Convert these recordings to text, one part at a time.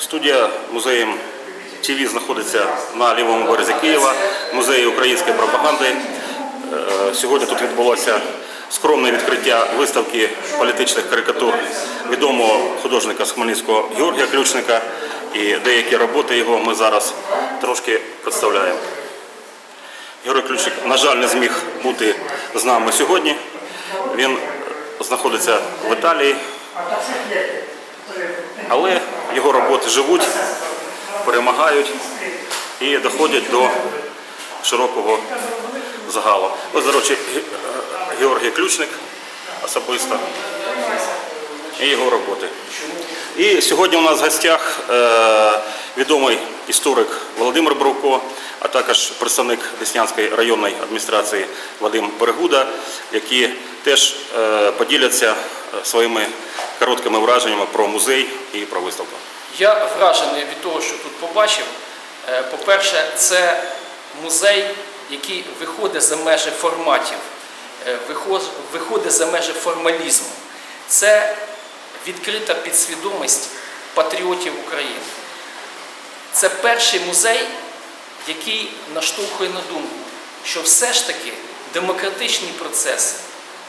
Студія музеєм ТВ знаходиться на лівому березі Києва, музеї української пропаганди. Е, Сьогодні тут відбулося скромне відкриття виставки політичних карикатур відомого художника з Хмельницького Георгія Ключника. І деякі роботи його ми зараз трошки представляємо. Георгій Ключник, на жаль, не зміг бути з нами сьогодні. Він знаходиться в Італії, але його роботи живуть, перемагають і доходять до широкого загалу. Ось, до речі, Ге- Георгій Ключник особисто і його роботи. І сьогодні у нас в гостях е, відомий історик Володимир Бровко, а також представник Деснянської районної адміністрації Вадим Перегуда, які теж е, поділяться е, своїми короткими враженнями про музей і про виставку. Я вражений від того, що тут побачив. Е, По-перше, це музей, який виходить за межі форматів, е, виходить за межі формалізму. Це відкрита підсвідомість патріотів України. Це перший музей, який наштовхує на думку, що все ж таки демократичні процеси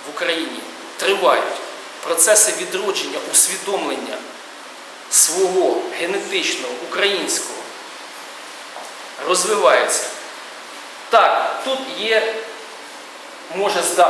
в Україні тривають. Процеси відродження, усвідомлення свого генетичного українського розвиваються. Так, тут є, може здати.